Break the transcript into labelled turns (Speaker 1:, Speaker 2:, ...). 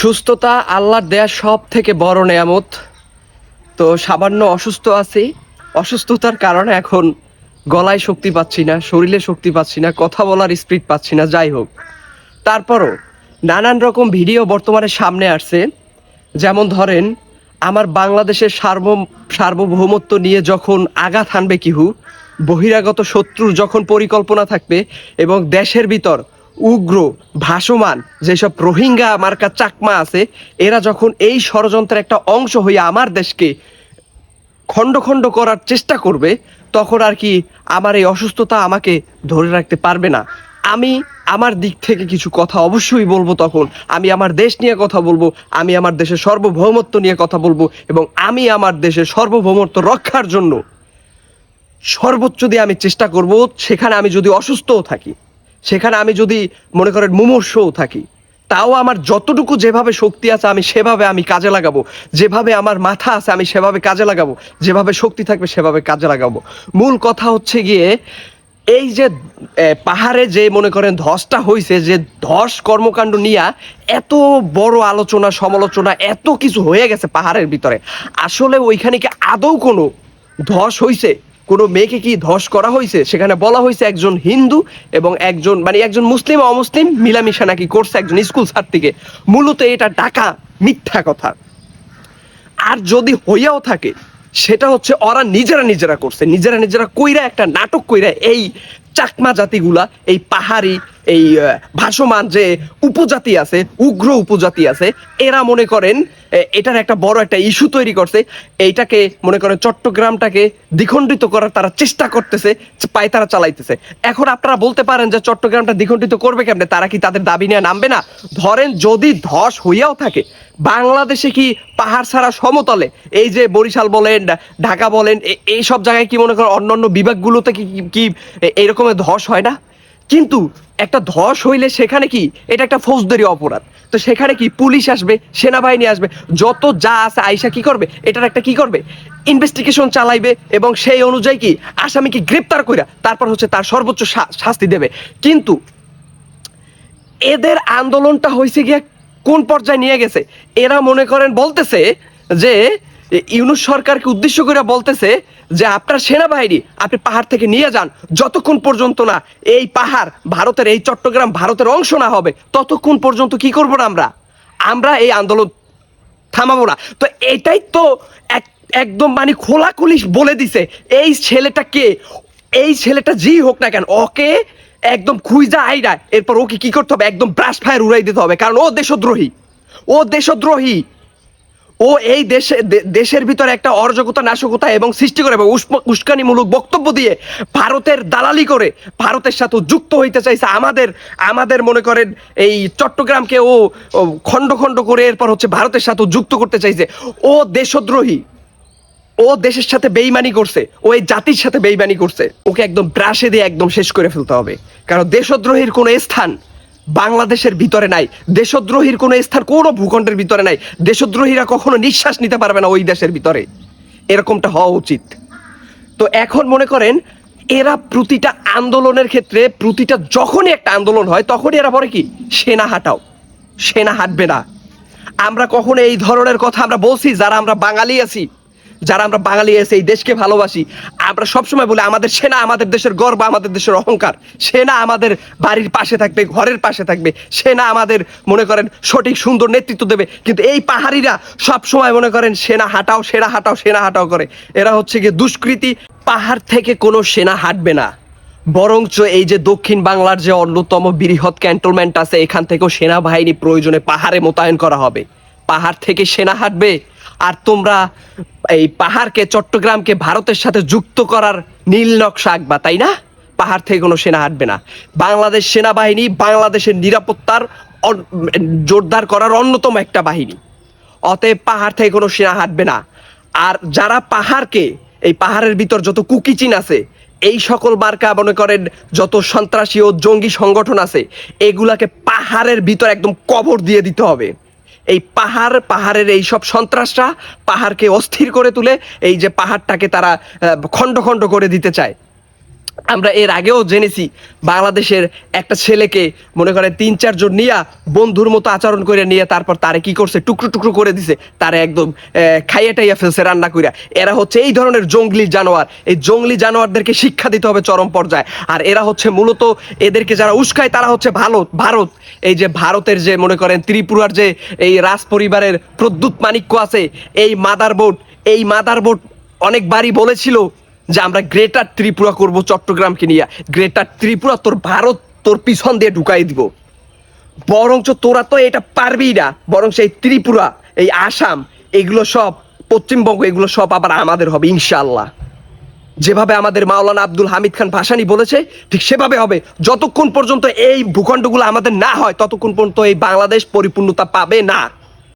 Speaker 1: সুস্থতা আল্লাহর দেয়া সব থেকে বড় নেয়ামত। তো সামান্য অসুস্থ আছি। অসুস্থতার কারণে এখন গলায় শক্তি পাচ্ছি না, শরীরে শক্তি পাচ্ছি না, কথা বলার স্পিড পাচ্ছি না, যাই হোক। তারপরও নানান রকম ভিডিও বর্তমানে সামনে আসছে। যেমন ধরেন, আমার বাংলাদেশের সার্ব, সার্বভৌমত্ব নিয়ে যখন আঘাত হানবে কিহু, বহিরাগত শত্রুর যখন পরিকল্পনা থাকবে এবং দেশের ভিতর উগ্র, ভাসমান যেসব রোহিঙ্গা মার্কা চাকমা আছে, এরা যখন এই ষড়যন্ত্রের একটা অংশ হয়ে আমার দেশকে খণ্ড খণ্ড করার চেষ্টা করবে, তখন আর কি আমার এই অসুস্থতা আমাকে ধরে রাখতে পারবে না। আমি আমার দিক থেকে কিছু কথা অবশ্যই বলব তখন। আমি আমার দেশ নিয়ে কথা বলব, আমি আমার দেশের সার্বভৌমত্ব নিয়ে কথা বলব এবং আমি আমার দেশের সার্বভৌমত্ব রক্ষার জন্য সর্বোচ্চ দিয়ে আমি চেষ্টা করব, সেখানে আমি যদি অসুস্থও থাকি। সেখানে আমি যদি মনে করেন মুমূর্ষও থাকি, তাও আমার যতটুকু যেভাবে শক্তি আছে আমি সেভাবে আমি কাজে লাগাবো। যেভাবে আমার মাথা আছে আমি সেভাবে কাজে লাগাবো। যেভাবে শক্তি থাকবে সেভাবে কাজে লাগাবো। মূল কথা হচ্ছে গিয়ে, এই যে পাহাড়ে যে মনে করেন ধসটা হয়েছে যে ধস কর্মকাণ্ড নিয়ে এত বড় আলোচনা, সমালোচনা, এত কিছু হয়ে গেছে পাহাড়ের ভিতরে। আসলে ওইখানে কি আদৌ কোনো ধস হইছে? কোনো মেয়েকে কি ধস করা হয়েছে? সেখানে বলা হয়েছে একজন হিন্দু এবং একজন মানে একজন মুসলিম, অমুসলিম মিলামিশা নাকি করছে একজন স্কুল ছাত্রীকে। মূলত এটা ডাকা মিথ্যা কথা। আর যদি হইয়াও থাকে, সেটা হচ্ছে ওরা নিজেরা নিজেরা করছে। নিজেরা নিজেরা কইরা একটা নাটক কইরা এই চাকমা জাতিগুলা, এই পাহাড়ি এই ভাসমান যে উপজাতি আছে, উগ্র উপজাতি আছে, এরা মনে করেন এটার একটা বড় একটা ইস্যু তৈরি করছে। এইটাকে মনে করেন চট্টগ্রামটাকে দ্বিখণ্ডিত করার তারা চেষ্টা করতেছে, পায় তারা চালাইতেছে। এখন আপনারা বলতে পারেন যে চট্টগ্রামটা দ্বিখণ্ডিত করবে কেমনে? তারা কি তাদের দাবি নিয়ে নামবে না? ধরেন যদি ধস হইয়াও থাকে, বাংলাদেশে কি পাহাড় ছাড়া সমতলে, এই যে বরিশাল বলেন, ঢাকা বলেন এই সব জায়গায় কি মনে করেন অন্যান্য বিভাগগুলোতে কি, কি- কি, এ- এইরকমের ধস হয় না? কিন্তু একটা ধস হইলে সেখানে কি? এটা একটা ফৌজদারি অপরাধ। তো সেখানে কি পুলিশ আসবে, সেনাবাহিনী আসবে, যত যা আছে আইসা কি করবে? এটার একটা কি করবে? ইনভেস্টিগেশন চালাইবে এবং সেই অনুযায়ী কি আসামিকে গ্রেপ্তার কইরা তারপর হচ্ছে তার সর্বোচ্চ শাস্তি দেবে। কিন্তু এদের আন্দোলনটা হয়েছে গিয়ে কোন পর্যায়ে নিয়ে গেছে? এরা মনে করেন বলতেছে যে ইউনুস সরকারকে উদ্দেশ্য করে বলতেছে যে আপনার সেনাবাহিনী, আপনি পাহাড় থেকে নিয়ে যান, যতক্ষণ পর্যন্ত না এই পাহাড় ভারতের, এই চট্টগ্রাম ভারতের অংশ না হবে, ততক্ষণ পর্যন্ত কি করব না আমরা? আমরা এই আন্দোলন থামাবো না। তো এটাই তো এক- একদম মানে খোলাখুলি বলে দিছে, এই ছেলেটা কে? এই ছেলেটা যেই হোক না কেন, ওকে একদম খুঁজা আইরা, এরপর ওকে কি করতে হবে? একদম ব্রাশ ফায়ার উড়াই দিতে হবে, কারণ ও দেশদ্রোহী। ও দেশদ্রোহী। ও এই দেশে দেশের ভিতরে একটা অরাজকতা, নাশকতা এবং সৃষ্টি করে এবং উস্কানিমূলক বক্তব্য দিয়ে ভারতের দালালি করে ভারতের সাথে যুক্ত হইতে চাইছে। আমাদের আমাদের মনে করেন এই চট্টগ্রামকে ও খণ্ড খণ্ড করে এরপর হচ্ছে ভারতের সাথে যুক্ত করতে চাইছে। ও দেশদ্রোহী। ও দেশের সাথে বেইমানি করছে। ও এই জাতির সাথে বেইমানি করছে। ওকে একদম ব্রাশে দিয়ে একদম শেষ করে ফেলতে হবে। কারণ দেশদ্রোহীর কোনো স্থান বাংলাদেশের ভিতরে নাই। দেশদ্রোহীর কোনো স্থান, কোনো ভূখণ্ডের ভিতরে নাই। দেশদ্রোহীরা কখনো নিঃশ্বাস নিতে পারবে না ওই দেশের ভিতরে। এরকমটা হওয়া উচিত। তো এখন মনে করেন, এরা প্রতিটা আন্দোলনের ক্ষেত্রে, প্রতিটা যখনই একটা আন্দোলন হয়, তখনই এরা বলে কি? সেনা হাঁটাও। সেনা হাঁটবে না। আমরা কখনো এই ধরনের কথা আমরা বলছি, যারা আমরা বাঙালি আছি যারা আমরা বাঙালি এসে এই দেশকে ভালোবাসি, আমরা সবসময় বলি আমাদের সেনা আমাদের দেশের গর্ব, আমাদের দেশের অহংকার। সেনা আমাদের বাড়ির পাশে থাকবে, ঘরের পাশে থাকবে। সেনা আমাদের, মনে করেন, সঠিক, সুন্দর নেতৃত্ব দেবে। কিন্তু এই পাহাড়িরা সবসময় মনে করেন, সেনা হাঁটাও সেনা হাঁটাও সেনা হাঁটাও করে। এরা হচ্ছে গিয়ে দুষ্কৃতি। পাহাড় থেকে কোনো সেনা হাঁটবে না। বরঞ্চ এই যে দক্ষিণ বাংলার যে অন্যতম বৃহৎ ক্যান্টনমেন্ট আছে, এখান থেকেও সেনাবাহিনী প্রয়োজনে পাহাড়ে মোতায়েন করা হবে। পাহাড় থেকে সেনা হাঁটবে। আর তোমরা এই পাহাড়কে চট্টগ্রামকে ভারতের সাথে যুক্ত করার নীল নকশা আঁকবা, তাই না? পাহাড় থেকে কোনো সেনা হাঁটবে না। বাংলাদেশ সেনাবাহিনী বাংলাদেশের নিরাপত্তার জোরদার করার অন্যতম একটা বাহিনী। অতএব পাহাড় থেকে কোনো সেনা হাঁটবে না। আর যারা পাহাড়কে, এই পাহাড়ের ভিতর যত কুকিচিন আছে, এই সকল মার্কা মনে করেন যত সন্ত্রাসী ও জঙ্গি সংগঠন আছে, এগুলাকে পাহাড়ের ভিতর একদম কবর দিয়ে দিতে হবে। এই পাহাড়, পাহাড়ের এই সব সন্ত্রাসরা পাহাড়কে অস্থির করে তুলে এই যে পাহাড়টাকে তারা খণ্ড খণ্ড করে দিতে চায়। আমরা এর আগেও জেনেছি বাংলাদেশের একটা ছেলেকে, মনে করেন তিন চারজন নিয়া বন্ধুর মতো আচরণ করে নিয়ে তারপর তারে কি করছে, টুকরো টুকরো করে দিছে, তারে একদম খাইয়ে টাইয়া ফেলছে রান্না কইরা। এরা হচ্ছে এই ধরনের জঙ্গলি জানোয়ার। এই জঙ্গলি জানোয়ারদেরকে শিক্ষা দিতে হবে চরম পর্যায়ে। আর এরা হচ্ছে মূলত এদেরকে যারা উস্কায়, তারা হচ্ছে ভারত ভারত। এই যে ভারতের যে, মনে করেন ত্রিপুরার যে এই রাজ পরিবারের প্রদ্যুৎ মাণিক্য আছে, এই মাদার বোর্ড এই মাদার বোর্ড অনেকবারই বলেছিল যে আমরা গ্রেটার ত্রিপুরা করব চট্টগ্রামকে নিয়ে। গ্রেটার ত্রিপুরা তোর ভারত, তোর পিছন দিয়ে ঢুকাই দিব। বরঞ্চ তোরা তো এটা পারবি না, বরং সেই ত্রিপুরা, এই আসাম, এগুলো সব, পশ্চিমবঙ্গ, এগুলো সব আবার আমাদের হবে ইনশাল্লাহ যেভাবে আমাদের মাওলানা আব্দুল হামিদ খান ভাসানি বলেছে, ঠিক সেভাবে হবে। যতক্ষণ পর্যন্ত এই ভূখণ্ডগুলো আমাদের না হয়, ততক্ষণ পর্যন্ত এই বাংলাদেশ পরিপূর্ণতা পাবে না।